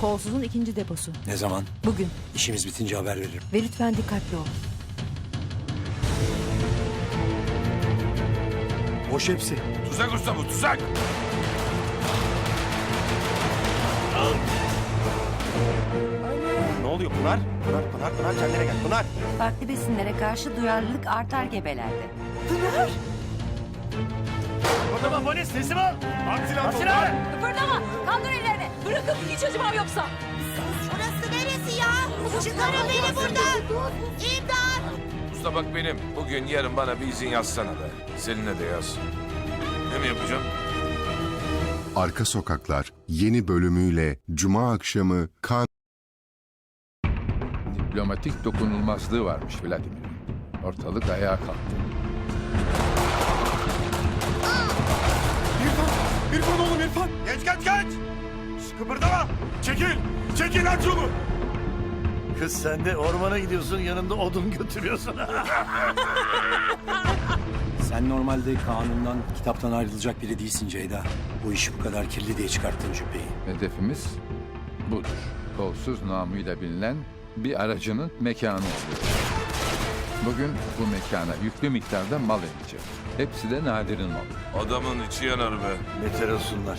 Kolsuzun ikinci deposu. Ne zaman? Bugün. İşimiz bitince haber veririm. Ve lütfen dikkatli ol. Boş hepsi. Tuzak usta bu tuzak. Ne oluyor Pınar? Pınar, Pınar, Pınar kendine gel. Pınar. Farklı besinlere karşı duyarlılık artar gebelerde. Adamın polis teslim ol. Aksilat ol. Kıpırdama! Kaldır ellerini! Bırakın hiç acımam yoksa! Burası neresi ya? Çıkarın beni buradan. İmdat! Usta bak benim. Bugün yarın bana bir izin yazsana da. Seninle de yaz. Ne mi yapacağım? Arka Sokaklar yeni bölümüyle Cuma akşamı Kan Diplomatik dokunulmazlığı varmış Vladimir'in. Ortalık ayağa kalktı. İrfan oğlum İrfan. Geç geç geç. Kıpırdama. Çekil. Çekil aç yolu. Kız sen de ormana gidiyorsun yanında odun götürüyorsun. Sen normalde kanundan, kitaptan ayrılacak biri değilsin Ceyda. Bu işi bu kadar kirli diye çıkarttın cübbeyi. Hedefimiz budur. Kolsuz namıyla bilinen bir aracının mekanı oluyor. Bugün bu mekana yüklü miktarda mal inecek. Hepsi de Nadir'in malı. Adamın içi yanar be. Beter olsunlar.